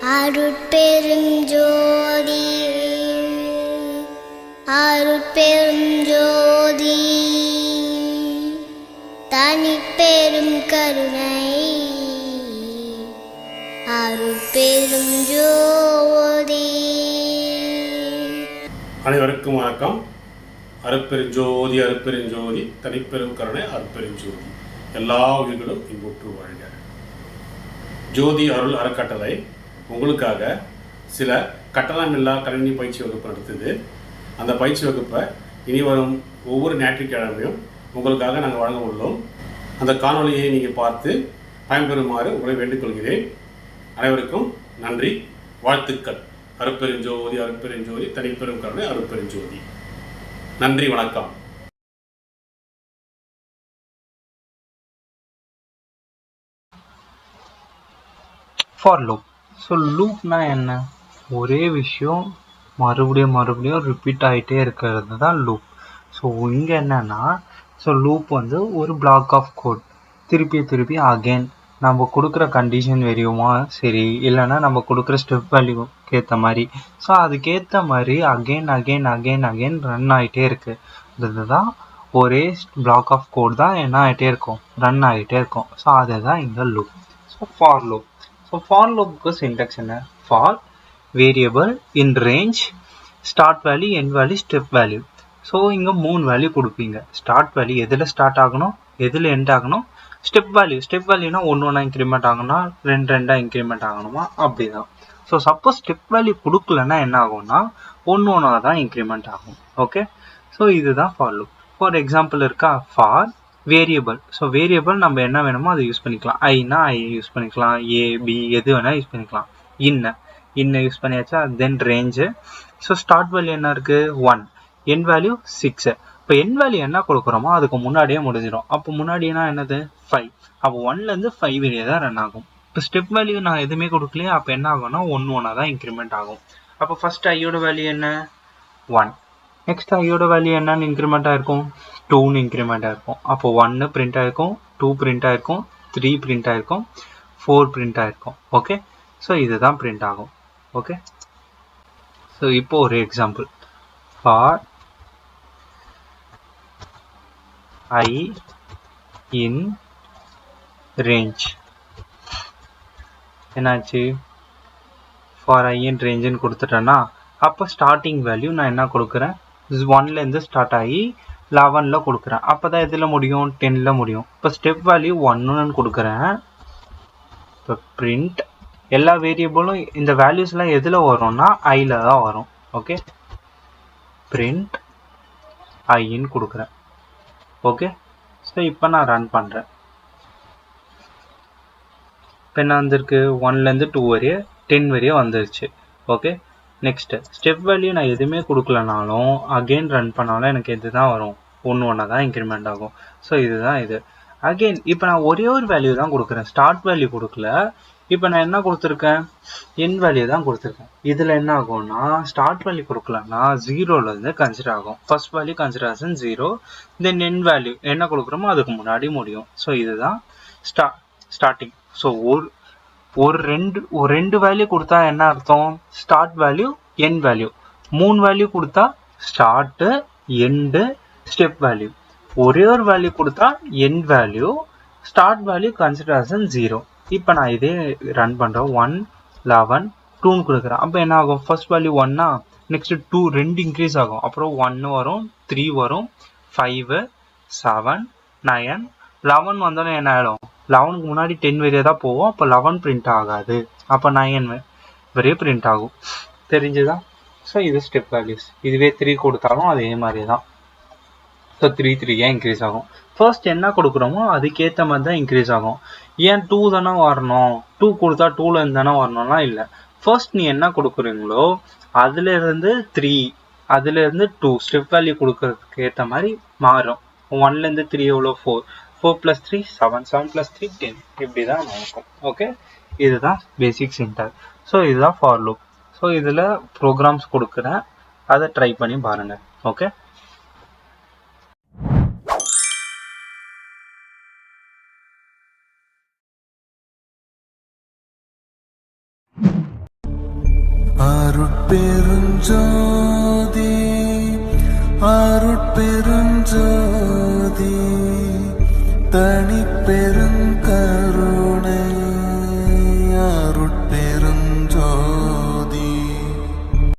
அருட்பெருஞ்சோதி அருட்பெருஞ்சோதி தனிப்பெரும் கருணை அருட்பெரும் ஜோதி. அனைவருக்கும் வணக்கம். அருப்பெருஞ்சோதி அருப்பெருஞ்சோதி தனிப்பெரும் கருணை அருப்பெருஞ்சோதி எல்லா உயிர்களும் இன்புற்று வாழ்க. ஜோதி அருள் அறக்கட்டளை உங்களுக்காக சில கட்டணமில்லா கணினி பயிற்சி வகுப்பு நடத்துது. அந்த பயிற்சி வகுப்பை இனி வரும் ஒவ்வொரு ஞாயிற்றுக்கிழமையும் உங்களுக்காக நாங்கள் வழங்க உள்ளோம். அந்த காணொளியை நீங்கள் பார்த்து பயன்பெறுமாறு உங்களை வேண்டிக்கொள்கிறேன் அனைவருக்கும் நன்றி. வாழ்த்துக்கள். அருப்பெருஞ்சோதி அருப்பெருஞ்சோதி தனிப்பெரும் கருணை அருப்பெருஞ்சோதி நன்றி வணக்கம். ஸோ லூப்னா என்ன? ஒரே விஷயம் மறுபடியும் மறுபடியும் ரிப்பீட் ஆகிட்டே இருக்கிறது தான் லூப் ஸோ இங்கே என்னென்னா ஸோ லூப் வந்து ஒரு பிளாக் ஆஃப் கோட் திருப்பி திருப்பி அகைன் நம்ம கொடுக்குற கண்டிஷன் வெறியுமா சரி இல்லைன்னா நம்ம கொடுக்குற ஸ்டெப் வேல்யூக்கு ஏற்ற மாதிரி. ஸோ அதுக்கேற்ற மாதிரி again again again again run ஆகிட்டே இருக்குது இதுதான் ஒரே பிளாக் ஆஃப் கோட் தான் என்ன ஆகிட்டே இருக்கும்? ரன் ஆகிட்டே இருக்கும். ஸோ அதுதான் இங்கே loop so for loop so for லூப்புக்கு syntax என்ன? For variable in range start value end value step value so இங்கே மூணு வேல்யூ கொடுப்பீங்க. ஸ்டார்ட் வேல்யூ எதில் ஸ்டார்ட் ஆகணும்? எதில் எண்ட் ஆகணும்? ஸ்டெப் வேல்யூ ஸ்டெப் வேல்யூனா ஒன்று ஒன்றா இன்க்ரிமெண்ட் ஆகணும்னா ரெண்டு ரெண்டாக இன்க்ரிமெண்ட் ஆகணுமா? அப்படிதான். ஸோ சப்போஸ் ஸ்டெப் வேல்யூ கொடுக்கலன்னா என்ன ஆகும்னா ஒன்று ஒன்றா தான் இன்க்ரிமெண்ட் ஆகும். ஓகே ஸோ இதுதான் ஃபார் லூப் ஃபார் எக்ஸாம்பிள் இருக்கா? ஃபார் வேரியபிள் ஸோ வேரியபிள் நம்ம என்ன வேணுமோ அதை யூஸ் பண்ணிக்கலாம். ஐனா ஐ யூஸ் பண்ணிக்கலாம். ஏ பி எது வேணால் யூஸ் பண்ணிக்கலாம். இன்ன இன்ன யூஸ் பண்ணியாச்சா? Then range so start value என்ன இருக்குது ஒன் என் வேல்யூ சிக்ஸு இப்போ என் வேல்யூ என்ன கொடுக்குறோமோ அதுக்கு முன்னாடியே முடிஞ்சிடும் அப்போ முன்னாடினா என்னது? ஃபைவ் அப்போ ஒன்லேருந்து ஃபைவ் வெளியே தான் ரன் ஆகும். இப்போ ஸ்டெப் வேல்யூ நான் எதுவுமே கொடுக்கலையே அப்போ என்ன ஆகும்னா ஒன்று ஒன்றா தான் இன்க்ரிமெண்ட் ஆகும். அப்போ ஃபர்ஸ்ட் ஐயோட வேல்யூ என்ன? ஒன் நெக்ஸ்ட் ஐயோட வேல்யூ என்னன்னு இன்க்ரிமெண்ட் ஆயிருக்கும் டூன்னு இன்க்ரிமெண்ட் ஆகிருக்கும் அப்போ ஒன்று பிரிண்ட் ஆகிருக்கும் டூ பிரிண்ட் ஆகிருக்கும் த்ரீ பிரிண்ட் ஆகிருக்கும் ஃபோர் பிரிண்ட் ஆகிருக்கும் ஓகே ஸோ இதுதான் பிரிண்ட் ஆகும். ஓகே ஸோ இப்போ ஒரு example for I in range என்னாச்சு? ஃபார் ஐ இன் ரேஞ்சுன்னு கொடுத்துட்டேன்னா அப்போ ஸ்டார்டிங் வேல்யூ நான் என்ன கொடுக்குறேன்? ஒன்லேருந்து ஸ்டார்ட் ஆகி லெவனில் கொடுக்குறேன். அப்போ தான் எதில் முடியும்? டென்னில் முடியும். இப்போ ஸ்டெப் வேல்யூ ஒன்றுன்னு கொடுக்குறேன். இப்போ பிரிண்ட் எல்லா வேரியபிளும் இந்த வேல்யூஸ்லாம் எதில் வரும்னா ஐயில் தான் வரும். ஓகே பிரிண்ட் ஐன்னு கொடுக்குறேன். ஓகே ஸோ இப்போ நான் ரன் பண்ணுறேன் இப்போ என்ன வந்திருக்கு? ஒன்லேருந்து டூ வரைய டென் வரையும் வந்துருச்சு. ஓகே நெக்ஸ்ட்டு ஸ்டெப் வேல்யூ நான் எதுவுமே கொடுக்கலனாலும் அகெயின் ரன் பண்ணாலும் எனக்கு இதுதான் வரும். ஒன்று ஒன்றா தான் இன்க்ரிமெண்ட் ஆகும். ஸோ இதுதான் இது. அகெயின் இப்போ நான் ஒரே ஒரு வேல்யூ தான் கொடுக்குறேன். ஸ்டார்ட் வேல்யூ கொடுக்கல. இப்போ நான் என்ன கொடுத்துருக்கேன்? என் வேல்யூ தான் கொடுத்துருக்கேன். இதில் என்ன ஆகும்னா ஸ்டார்ட் வேல்யூ கொடுக்கலன்னா ஜீரோலேருந்து கன்சிடர் ஆகும். First value consider zero then end value என்ன கொடுக்குறோமோ அதுக்கு முன்னாடி முடியும். ஸோ இதுதான் ஸ்டா ஸ்டார்டிங் ஸோ ஒரு ஒரு ரெண்டு ஒரு ரெண்டு வேல்யூ கொடுத்தா என்ன அர்த்தம்? ஸ்டார்ட் வேல்யூ என் வேல்யூ மூணு வேல்யூ கொடுத்தா ஸ்டார்ட்டு எண்டு ஸ்டெப் வேல்யூ ஒரே ஒரு வேல்யூ கொடுத்தா end value start value consideration zero இப்போ நான் இதே ரன் பண்ணுறேன் ஒன் லெவன் டூன்னு கொடுக்குறேன். அப்போ என்ன ஆகும்? ஃபர்ஸ்ட் வேல்யூ ஒன்னா நெக்ஸ்ட் டூ ரெண்டு இன்க்ரீஸ் ஆகும். அப்புறம் ஒன்று வரும் த்ரீ வரும் ஃபைவ் செவன் நயன் லெவன் வந்தோடனே என்ன ஆகிடும் லெவனுக்கு முன்னாடி டென் வரையே தான் போவோம். அப்போ லெவன் பிரிண்ட் ஆகாது. அப்போ நைன் வரையே பிரிண்ட் ஆகும். தெரிஞ்சுதா? ஸோ இது ஸ்டெப் வேல்யூஸ் இதுவே த்ரீ கொடுத்தாலும் அதே மாதிரி தான் ஸோ த்ரீ த்ரீயாக இன்க்ரீஸ் ஆகும்? ஃபர்ஸ்ட் என்ன கொடுக்குறோமோ அதுக்கேற்ற மாதிரி தான் இன்க்ரீஸ் ஆகும். ஏன் டூ தானே வரணும்? டூ கொடுத்தா டூலேருந்து இருந்து தானே வரணும்லாம் இல்லை. ஃபர்ஸ்ட் நீ என்ன கொடுக்குறீங்களோ அதுல இருந்து த்ரீ அதுல இருந்து டூ ஸ்டெப் வேல்யூ கொடுக்கறதுக்கு ஏற்ற மாதிரி மாறும். ஒன்லேருந்து த்ரீ எவ்வளோ four four plus three seven seven plus three ten இப்படி தான் நடக்கும். ஓகே இதுதான் பேசிக் சின்டர் ஸோ இதுதான் ஃபார் லுக் ஸோ இதில் ப்ரோக்ராம்ஸ் கொடுக்குறேன். அதை ட்ரை பண்ணி பாருங்கள் ஓகே அருட்பெருஞ்சோதி தனி பெருங்கா